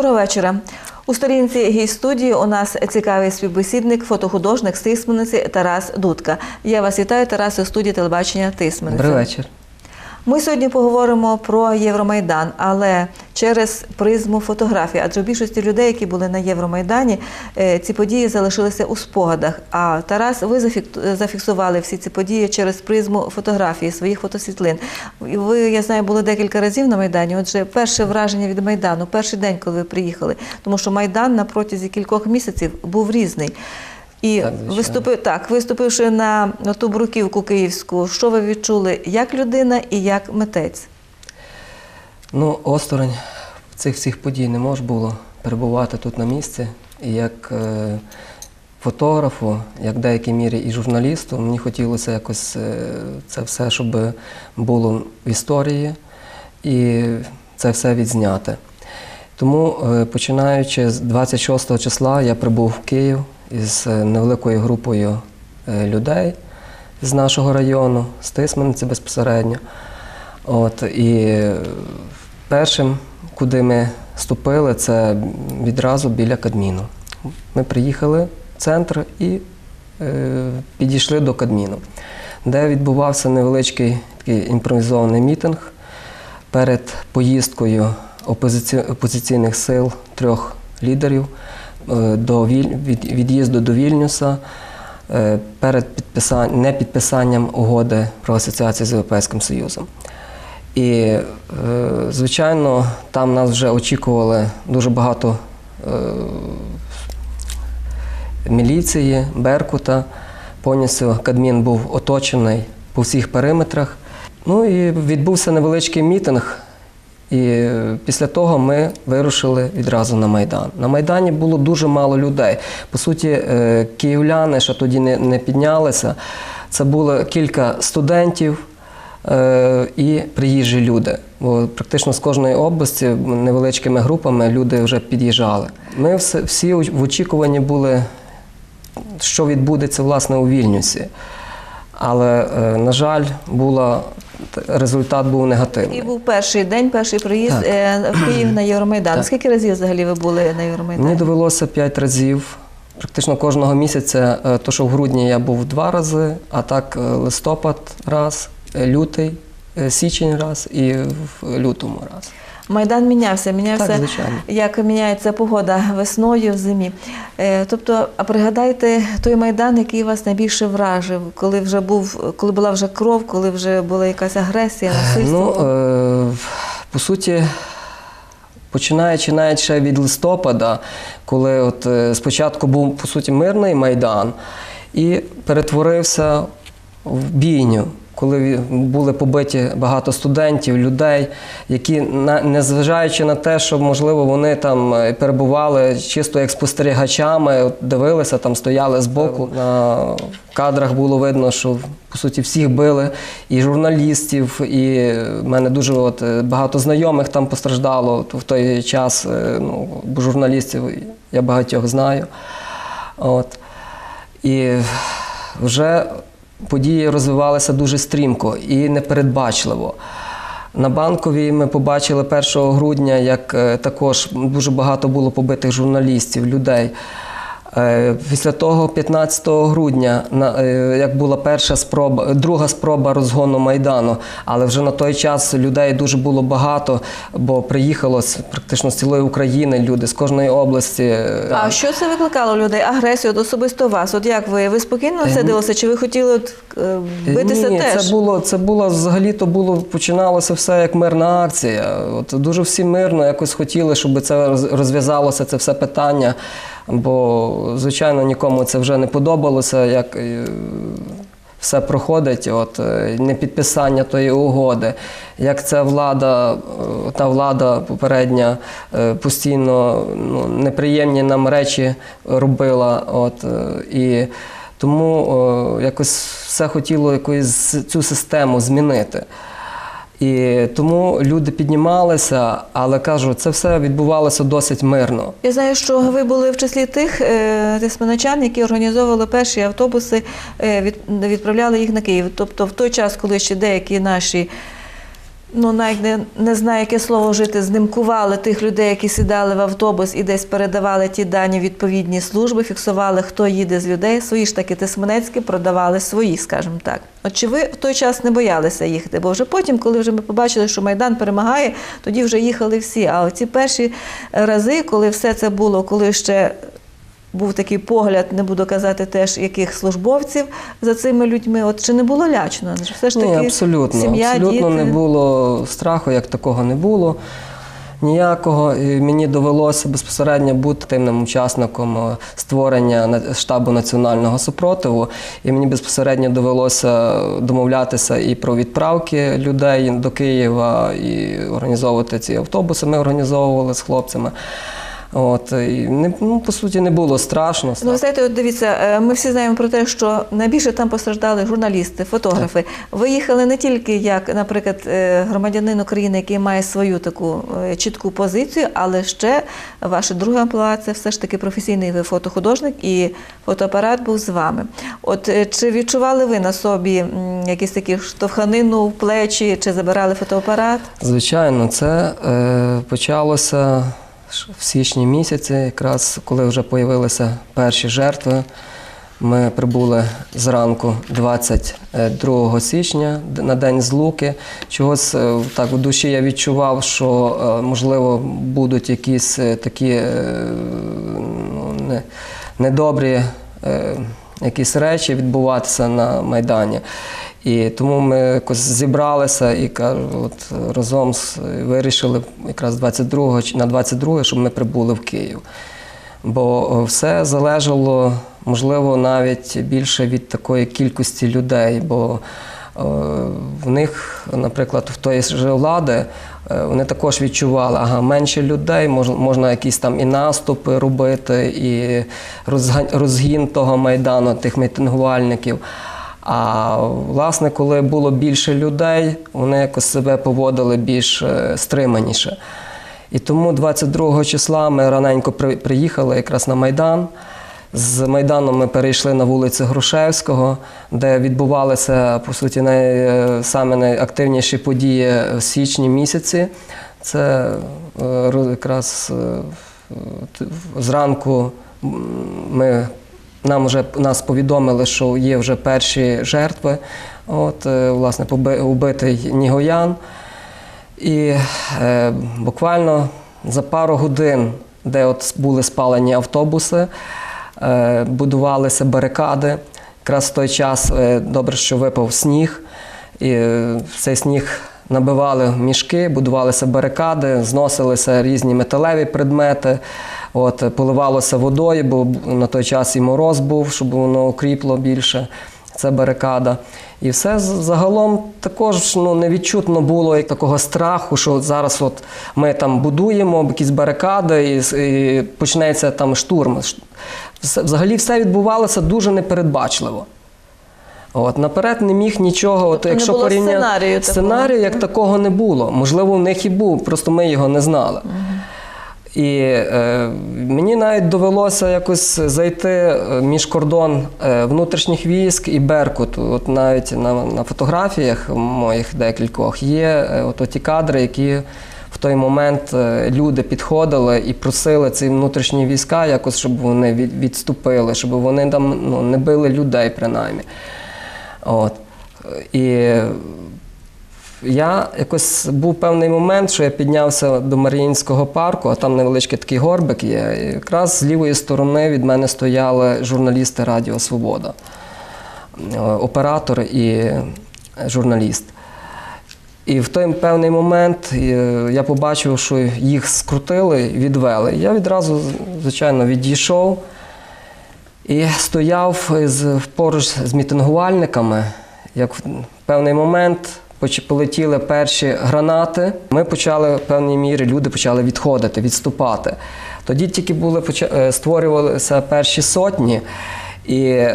Доброго вечора. У сторінці гій студії у нас цікавий співбесідник, фотохудожник з Тисмениці Тарас Дудка. Я вас вітаю, Тарас, у студії телебачення Тисмениця. Добрий вечір. Ми сьогодні поговоримо про Євромайдан, але через призму фотографії. Адже у більшості людей, які були на Євромайдані, е, ці події залишилися у спогадах. А Тарас, ви зафік- зафіксували всі ці події через призму фотографії, своїх фотосвітлин. Ви, я знаю, були декілька разів на Майдані. Отже, перше враження від Майдану, перший день, коли ви приїхали, тому що Майдан на протязі кількох місяців був різний. І Так, виступив так, виступивши на ту бруківку київську, що ви відчули як людина і як митець? Ну, осторонь цих всіх подій не можна було перебувати тут на місці. І як е, фотографу, як в деякій мірі і журналісту, мені хотілося якось е, це все, щоб було в історії і це все відзняти. Тому, е, починаючи з 26 числа, я прибув в Київ із е, невеликою групою е, людей з нашого району, з Тисмениці безпосередньо. От, і першим, куди ми ступили, це відразу біля Кадміну. Ми приїхали в центр і е, підійшли до Кадміну, де відбувався невеличкий такий імпровізований мітинг перед поїздкою опозиці... опозиційних сил трьох лідерів до від... від'їзду до Вільнюса е, перед підписань... непідписанням угоди про асоціацію з Європейським Союзом. І, е, звичайно, там нас вже очікували дуже багато е, міліції, Беркута. Повністю Кадмін був оточений по всіх периметрах. Ну і відбувся невеличкий мітинг. І е, після того ми вирушили відразу на Майдан. На Майдані було дуже мало людей. По суті, е, київляни ще тоді не, не піднялися. Це було кілька студентів е, і приїжджі люди. Бо практично з кожної області невеличкими групами люди вже під'їжджали. Ми всі в очікуванні були, що відбудеться власне у Вільнюсі. Але, на жаль, була, результат був негативний. І був перший день, перший приїзд Так. е, в Київ на Євромайдан. Так. Скільки разів взагалі ви були на Євромайдані? Мені довелося п'ять разів. Практично кожного місяця, е, то що в грудні я був два рази, а так е, листопад раз, лютий, січень раз і в лютому раз. Майдан мінявся, мінявся, Так, як міняється погода весною, в зимі. Е, Тобто, а пригадайте той майдан, який вас найбільше вражив, коли вже був, коли була вже кров, коли вже була якась агресія, насильство. Ну, е, по суті, починаючи навіть ще від листопада, коли от е, спочатку був по суті мирний майдан і перетворився в бійню. Коли були побиті багато студентів, людей, які, незважаючи на те, що можливо вони там е, перебували чисто як спостерігачами, дивилися, там стояли збоку. На кадрах було видно, що по суті всіх били, і журналістів, і в мене дуже от, е, багато знайомих там постраждало в той час. е, Ну, журналістів я багатьох знаю. От. І вже події розвивалися дуже стрімко і непередбачливо. На банковій ми побачили 1 грудня, як е, також дуже багато було побитих журналістів, людей. Е, Після того, 15 грудня, е, як була перша спроба, друга спроба розгону Майдану, але вже на той час людей дуже було багато, бо приїхало з- практично з цілої України люди з кожної області. е, А що це викликало людей? Агресію от особисто вас? От як ви? Ви спокійно Е, дивилися? Чи ви хотіли от, битися Ні, теж? це було, це було взагалі то було починалося все як мирна акція. От дуже всі мирно якось хотіли, щоб це розв'язалося, це все питання. Бо, звичайно, нікому це вже не подобалося, як е, все проходить, от е, непідписання тої угоди. Як ця влада, е, та влада попередня е, постійно ну, неприємні нам речі робила. От, е, і тому е, якось все хотіло якусь цю систему змінити. І тому люди піднімалися, але кажу, це все відбувалося досить мирно. Я знаю, що ви були в числі тих е, тисменичан, які організовували перші автобуси, е, від, відправляли їх на Київ. Тобто в той час, коли ще деякі наші ну навіть не, не знаю, яке слово вжити, знімкували тих людей, які сідали в автобус і десь передавали ті дані відповідні служби, фіксували, хто їде з людей. Свої ж таки Тисменецькі продавали свої, скажімо так. От чи ви в той час не боялися їхати? Бо вже потім, коли вже ми побачили, що Майдан перемагає, тоді вже їхали всі. А оці перші рази, коли все це було, коли ще був такий погляд, не буду казати теж яких службовців за цими людьми. От чи не було лячно? Все ж таки Ні, абсолютно. сім'я, абсолютно діти. не було страху, як такого не було. Ніякого. І мені довелося безпосередньо бути активним учасником е, створення штабу національного супротиву. І мені безпосередньо довелося домовлятися і про відправки людей до Києва, і організовувати ці автобуси. Ми організовували з хлопцями. От, і не, ну, по суті, не було страшно. Ну, ви знаєте, от дивіться, е, ми всі знаємо про те, що найбільше там постраждали журналісти, фотографи. Ви їхали не тільки як, наприклад, е, громадянин України, який має свою таку е, чітку позицію, але ще ваше друге амплуа – це все ж таки професійний ви фотохудожник, і фотоапарат був з вами. От чи відчували ви на собі якісь такі штовханину в плечі, чи забирали фотоапарат? Звичайно, це е, почалося в січні місяці, якраз коли вже з'явилися перші жертви. Ми прибули зранку 22 січня на день злуки. Чогось е, так в душі я відчував, що е, можливо будуть якісь е, такі ну, не, недобрі якісь речі відбуватися на Майдані. І тому ми якось зібралися і кажу, от разом з, вирішили якраз 22 чи на 22, щоб ми прибули в Київ. Бо е, все залежало, можливо, навіть більше від такої кількості людей. Бо е, в них, наприклад, в тої ж влади, е, вони також відчували, ага, менше людей, можна якісь там і наступи робити, і розгін того майдану, тих мітингувальників. А власне, коли було більше людей, вони якось себе поводили більш е, стриманіше. І тому 22 числа ми раненько приїхали якраз на Майдан. З Майдану ми перейшли на вулицю Грушевського, де відбувалися по суті най, е, саме найактивніші події в січні місяці. Це е, якраз зранку ми, нам вже нас повідомили, що є вже перші жертви. От, е, власне, убитий Нігоян. І е, буквально за пару годин, де от були спалені автобуси, е, будувалися барикади. Якраз в той час е, добре, що випав сніг, і е, цей сніг набивали мішки, будувалися барикади, зносилися різні металеві предмети. От, поливалося водою, бо на той час і мороз був, щоб воно укріпло більше. Це барикада. І все загалом також ну, не відчутно було як такого страху, що зараз от ми там будуємо якісь барикади і, і почнеться там штурм. Все- Взагалі все відбувалося дуже непередбачливо. От, наперед не міг нічого. От, Тобто якщо було порівня- сценарію такого? сценарію як такого не було. Можливо, в них і був, просто ми його не знали. І е, мені навіть довелося якось зайти е, між кордон е, внутрішніх військ і Беркуту. От навіть на, на фотографіях моїх декількох є е, от ті кадри, які в той момент люди підходили і просили ці внутрішні війська, якось, щоб вони від, відступили, щоб вони там ну, не били людей, принаймні. От. І я якось був певний момент, що я піднявся до Маріїнського парку, а там невеличкий такий горбик є. І якраз з лівої сторони від мене стояли журналісти Радіо Свобода, Е, оператор і журналіст. І в той певний момент е, я побачив, що їх скрутили, відвели. Я відразу, звичайно, відійшов і стояв поруч з мітингувальниками. Як в певний момент полетіли перші гранати, ми почали в певній мірі, люди почали відходити, відступати. Тоді тільки були е, створювалися перші сотні. І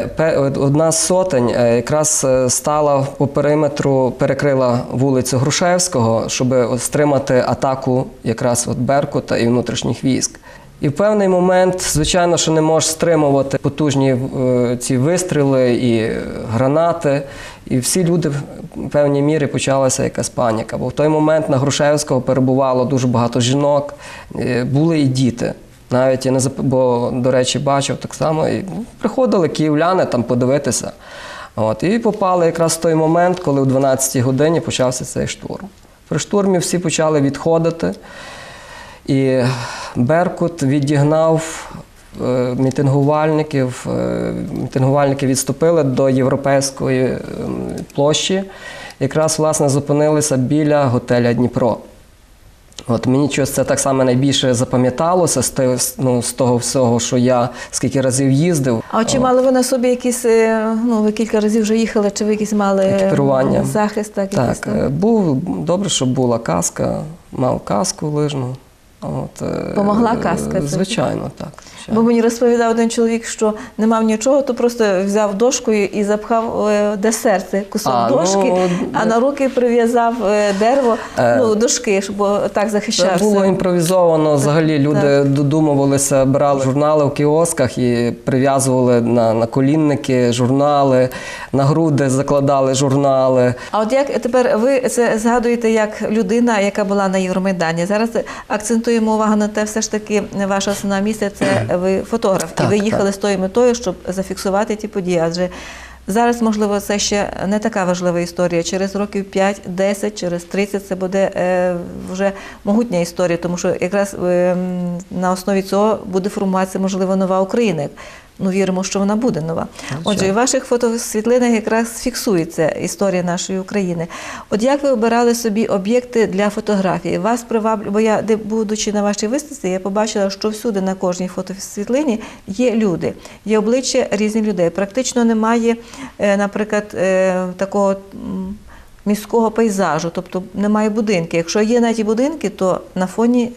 одна з сотень е, якраз е, стала по периметру, перекрила вулицю Грушевського, щоб стримати атаку якраз от Беркута і внутрішніх військ. І в певний момент, звичайно, що не можеш стримувати потужні е, ці вистріли і гранати. І всі люди в певній мірі почалася якась паніка. Бо в той момент на Грушевського перебувало дуже багато жінок, е, були і діти. Навіть я не бо, до речі, бачив так само. І приходили київляни там подивитися. От, і попали якраз в той момент, коли о 12-й годині почався цей штурм. При штурмі всі почали відходити. І Беркут відігнав е, мітингувальників. е, Мітингувальники відступили до європейської ем, площі. Якраз власне зупинилися біля готеля Дніпро. От мені щось це так само найбільше запам'яталося з, ну, з того всього, що я скільки разів їздив. А чи мали ви на собі якісь, е, ну ви кілька разів вже їхали, чи ви якісь мали Екіпірування. захист? Так, Так, там? е, був добре, щоб була каска, мав каску лижну. От, е, Помогла каска? Звичайно, так. Бо мені розповідав один чоловік, що не мав нічого, то просто взяв дошкою і запхав е, де серце, кусок А, ну, дошки, а на руки прив'язав е, дерево, Е, ну, дошки, щоб так Це захищався. було імпровізовано. Взагалі люди додумувалися, брали журнали в кіосках і прив'язували на, на колінники журнали, на груди закладали журнали. А от як тепер ви це згадуєте як людина, яка була на Євромайдані? Зараз акцентуємо увагу на те, все ж таки ваша основна місія це ви фотограф, Так, і ви їхали так. з тою метою, щоб зафіксувати ті події. Адже зараз, можливо, це ще не така важлива історія. Через років 5-10, через 30 це буде е, вже могутня історія, тому що якраз е, на основі цього буде формуватися, можливо, нова Україна. Ну, віримо, що вона буде нова. Отже, і в ваших фотосвітлинах якраз фіксується історія нашої України. От як ви обирали собі об'єкти для фотографії? Вас приваблює, бо я, де будучи на вашій виставці, я побачила, що всюди на кожній фотосвітлині є люди, є обличчя різних людей. Практично немає, е, наприклад, е, такого. Міського пейзажу, тобто немає будинків. Якщо є навіть будинки, то на фоні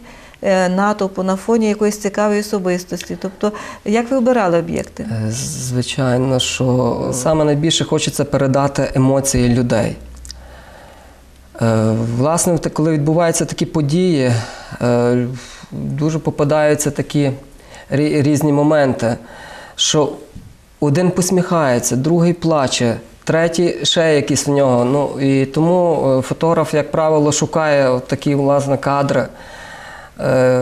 натовпу, на фоні якоїсь цікавої особистості. Тобто, як ви обирали об'єкти? Е, Звичайно, що саме найбільше хочеться передати емоції людей. Е, Власне, коли відбуваються такі події, е, дуже попадаються такі різні моменти, що один посміхається, другий плаче, третій ще якісь в нього. Ну, і тому е, фотограф, як правило, шукає такі власне кадри, е,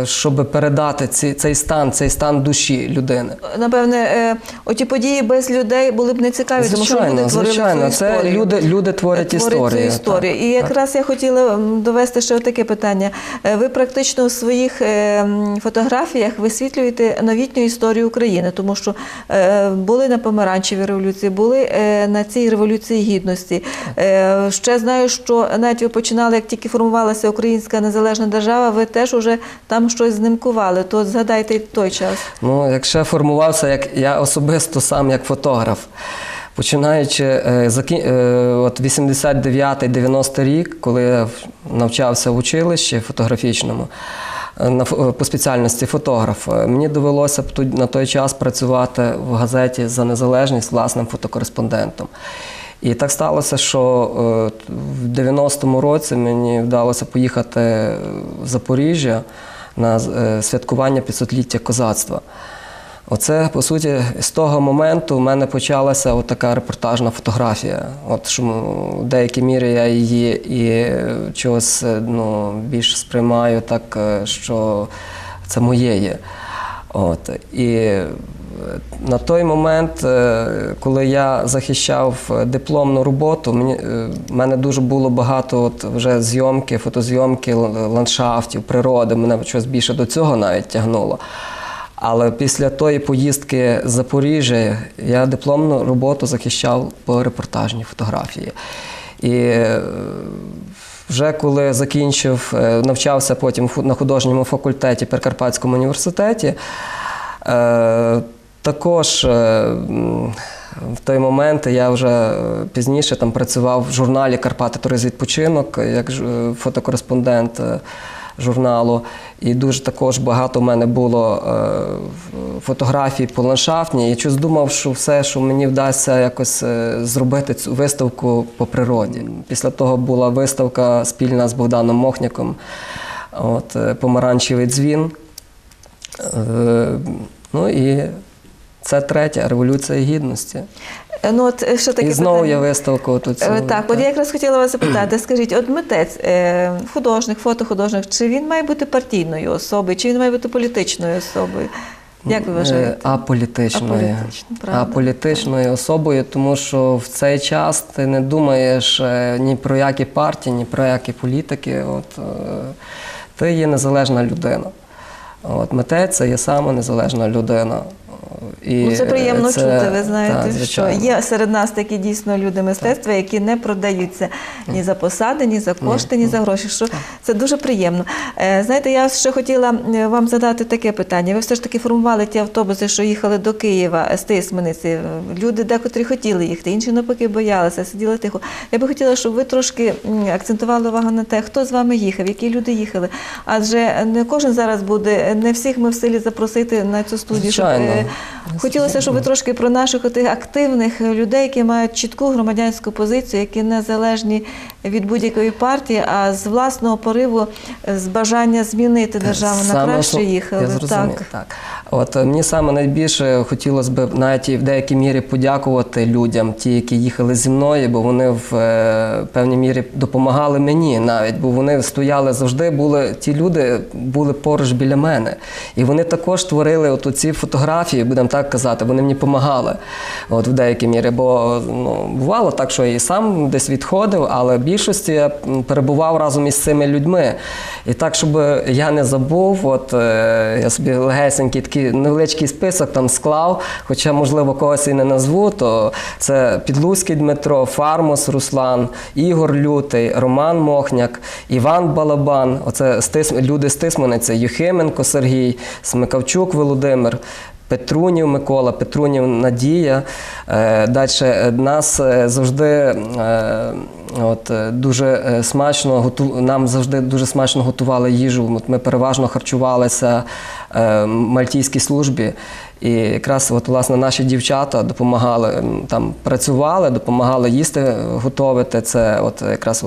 щоб передати ці, цей стан, цей стан душі людини. Напевне, е, оті події без людей були б не цікаві, тому що люди творили звичайно, цю це люди, люди творять історію. цю історію. так, і так. якраз я хотіла довести ще таке питання. Е, Ви практично у своїх е, фотографіях висвітлюєте новітню історію України, тому що е, були на помаранчевій революції, були е, на цій революції гідності. Е, Ще знаю, що навіть ви починали, як тільки формувалася Українська незалежна держава, ви теж уже там щось знимкували. То згадайте той час. Ну, якщо формувався, як я особисто сам як фотограф. Починаючи е, е, от 89-90 рік, коли я навчався в училищі фотографічному, е, на, по спеціальності фотограф, е, мені довелося б на той час працювати в газеті за незалежність власним фотокореспондентом. І так сталося, що е, в 90-му році мені вдалося поїхати в Запоріжжя на е, святкування 500-ліття козацтва. Оце, по суті, з того моменту в мене почалася така репортажна фотографія. От що в деякій мірі я її і е, чогось ну, більш сприймаю так, що це моє є. От. І на той момент, е, коли я захищав е, дипломну роботу, мені, е, в мене дуже було багато от вже зйомки, фотозйомки ландшафтів, природи. Мене щось більше до цього навіть тягнуло. Але після тої поїздки з Запоріжжя я дипломну роботу захищав по репортажній фотографії. І е, вже коли закінчив, е, навчався потім на художньому факультеті при Карпатському університеті, е, також е, в той момент я вже е, пізніше там працював в журналі Карпати Туризм відпочинок як е, фотокореспондент журналу. І дуже також багато в мене було фотографій по ландшафтній. Я щось думав, що все, що мені вдасться якось зробити цю виставку по природі. Після того була виставка спільна з Богданом Мохняком, от, Помаранчевий дзвін. Ну і це третя революція гідності. Е, Ну, от е, ще таке і знову питання. є виставка тут. Е, Так, от я якраз хотіла вас запитати, скажіть, от митець, художник, фотохудожник, чи він має бути партійною особою, чи він має бути політичною особою? Як ви вважаєте? Аполітичною. Аполітично. Аполітичною особою, тому що в цей час ти не думаєш ні про які партії, ні про які політики. От, ти є незалежна людина. От, митець це є саме незалежна людина. І Ну, це приємно це- чути. Ви знаєте, так, що є серед нас такі дійсно люди мистецтва, які не продаються ні за посади, ні за кошти, ні за гроші. Що це дуже приємно. Е, Знаєте, я ще хотіла е, вам задати таке питання. Ви все ж таки формували ті автобуси, що їхали до Києва з Тисмениці. Люди декотрі хотіли їхати, інші навпаки боялися, сиділи тихо. Я би хотіла, щоб ви трошки акцентували увагу на те, хто з вами їхав, які люди їхали. Адже не кожен зараз буде, не всіх ми в силі запросити на цю студію. щоб, Звичайно. е, Хотілося, щоб ви трошки про наших тих активних людей, які мають чітку громадянську позицію, які незалежні від будь-якої партії, а з власного пориву, з бажання змінити державу на краще їх. їхали. Я зрозумів, так. так. От е, мені саме найбільше хотілося б навіть в деякій мірі подякувати людям, ті, які їхали зі мною, бо вони в е, певній мірі допомагали мені навіть, бо вони стояли завжди, були ті люди були поруч біля мене. І вони також творили от ці фотографії, будемо так казати, вони мені допомагали от, в деякій мірі. Бо ну, бувало так, що я і сам десь відходив, але в більшості я перебував разом із цими людьми. І так, щоб я не забув, от е, я собі легесенький такий невеличкий список там склав, хоча, можливо, когось і не назву, то це Підлузький Дмитро, Фармос Руслан, Ігор Лютий, Роман Мохняк, Іван Балабан, оце стис... люди з Юхименко Сергій, Смикавчук Володимир. Петрунів Микола, Петрунів Надія. Е, Далі нас е, завжди е, от, е, дуже е, смачно готу... нам завжди дуже смачно готували їжу. От ми переважно харчувалися е, мальтійській службі. І якраз от, власне, наші дівчата допомагали там працювали, допомагали їсти е, готувати. Це от якраз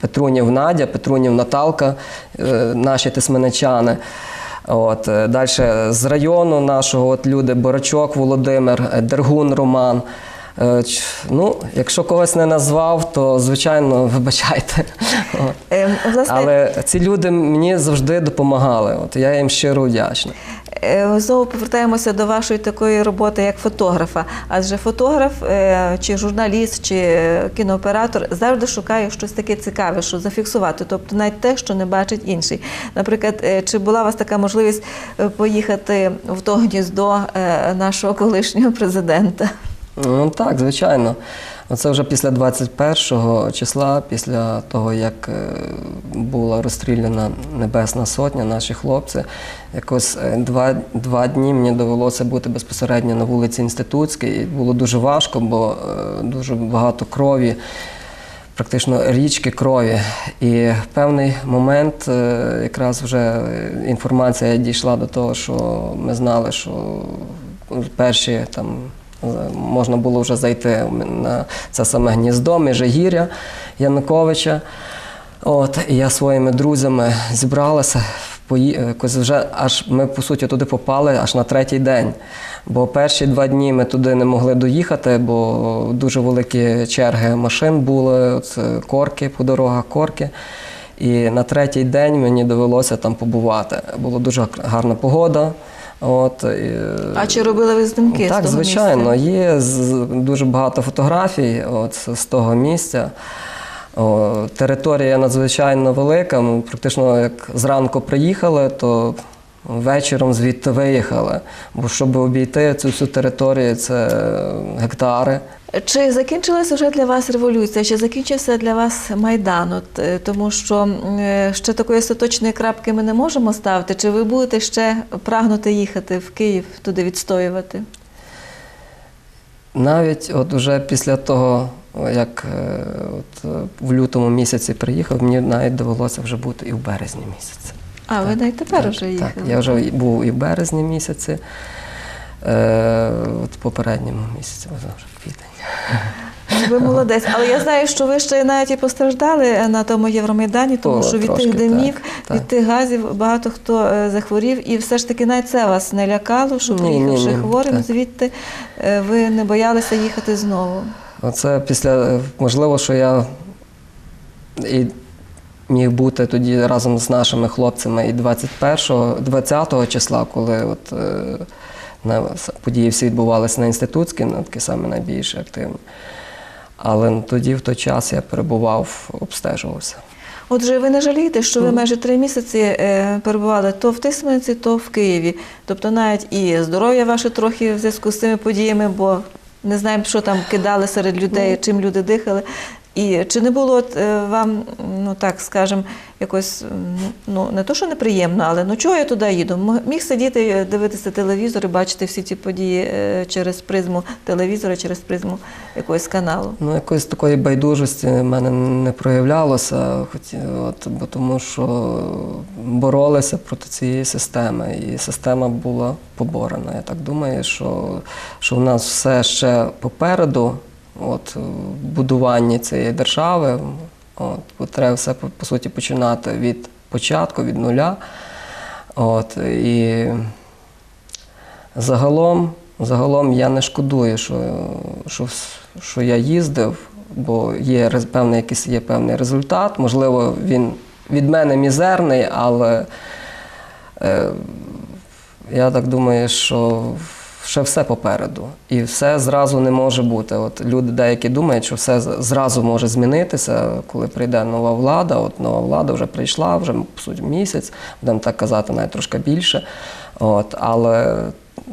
Петрунів Надя, Петрунів Наталка, е, наші тисменичани. От, далі з району нашого от люди Борочок Володимир, е, Дергун Роман. Е, Ну, якщо когось не назвав, то звичайно вибачайте. Е, власне, Але ці люди мені завжди допомагали. От я їм щиро вдячний. Е, Знову повертаємося до вашої такої роботи як фотографа. Адже фотограф, е, чи журналіст, чи е, кінооператор завжди шукає щось таке цікаве, що зафіксувати, тобто навіть те, що не бачить інший. Наприклад, чи була у вас така можливість поїхати в то гніздо нашого колишнього президента? Ну так, звичайно. Оце вже після 21 числа, після того, як е, була розстріляна Небесна Сотня, наші хлопці, якось е, два, два дні мені довелося бути безпосередньо на вулиці Інститутській. І було дуже важко, бо е, дуже багато крові. Практично річки крові. І в певний момент якраз вже інформація дійшла до того, що ми знали, що перші там можна було вже зайти на це саме гніздо Межигір'я Януковича. От, і я своїми друзями зібралася. пої- вже аж ми по суті туди попали аж на третій день. Бо перші два дні ми туди не могли доїхати, бо дуже великі черги машин були, от, е, корки по дорогах, корки. І на третій день мені довелося там побувати. Була дуже гарна погода. От, і, А чи робили ви знімки з так, того звичайно, місця? є дуже багато фотографій от, з того місця. О, територія надзвичайно велика. Ми практично як зранку приїхали, то вечором звідти виїхали. Бо щоб обійти цю всю територію, це гектари. Чи закінчилася вже для вас революція? Чи закінчився для вас Майдан? От, е, тому що е, ще такої остаточної крапки ми не можемо ставити. Чи ви будете ще прагнути їхати в Київ туди відстоювати? Навіть от уже після того, як е, от, е, в лютому місяці приїхав, мені навіть довелося вже бути і в березні місяці. А, ви навіть тепер Так, вже їхали. Так, я вже був і в березні місяці, е, от в попередньому місяці, вже квітень. Ви молодець. Але я знаю, що ви ще навіть і постраждали на тому Євромайдані, тому Було що від трошки, тих димів, так, так. від тих газів багато хто е, захворів, і все ж таки навіть це вас не лякало, що приїхавши хворим так. звідти, е, ви не боялися їхати знову. Оце після, е, можливо, що я і міг бути тоді разом з нашими хлопцями і 21-го, 20-го числа, коли от, е, на, події всі відбувалися на інститутській, ну, такі саме найбільш активні. Але тоді, в той час, я перебував, обстежувався. Отже, ви не жалієте, що ви майже три місяці е, перебували то в Тисменці, то в Києві. Тобто навіть і здоров'я ваше трохи в зв'язку з цими подіями, бо не знаємо, що там кидали серед людей, чим люди дихали. І чи не було от, е, вам, ну так скажемо, якось ну не то, що неприємно, але ну чого я туди їду? Міг сидіти, е, дивитися телевізор і бачити всі ці події е, через призму телевізора, через призму якогось каналу. Ну, якоїсь такої байдужості в мене не проявлялося, хоч, от, бо тому що боролися проти цієї системи, і система була поборена. Я так думаю, що, що в нас все ще попереду, от, в будуванні цієї держави. От, треба все по суті починати від початку, від нуля. От, і Загалом, загалом я не шкодую, що, що, що я їздив, бо є певний, якийсь є певний результат. Можливо, він від мене мізерний, але е, я так думаю, що ще все попереду. І все зразу не може бути. От люди деякі думають, що все зразу може змінитися, коли прийде нова влада. От нова влада вже прийшла, вже по суті місяць, будемо так казати, навіть трошки більше. От, але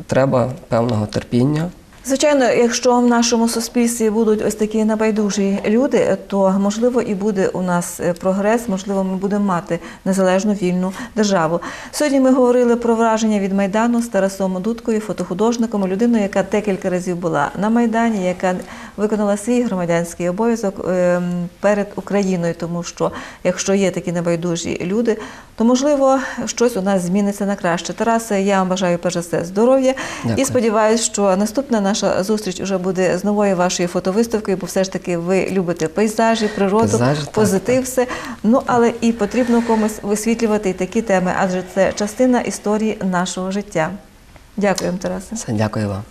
треба певного терпіння. Звичайно, якщо в нашому суспільстві будуть ось такі небайдужі люди, то можливо і буде у нас е, прогрес, можливо, ми будемо мати незалежну вільну державу. Сьогодні ми говорили про враження від майдану з Тарасом Дудкою, фотохудожником, людиною, яка декілька разів була на майдані, яка виконала свій громадянський обов'язок ем, перед Україною, тому що якщо є такі небайдужі люди, то можливо щось у нас зміниться на краще. Тарасе, я вам бажаю перш за все здоров'я і сподіваюся, що наступна наша зустріч вже буде з новою вашою фотовиставкою, бо все ж таки ви любите пейзажі, природу, Пейзаж, позитив, так. все. Ну але і потрібно комусь висвітлювати і такі теми, адже це частина історії нашого життя. Дякую, Тарасе. Дякую вам.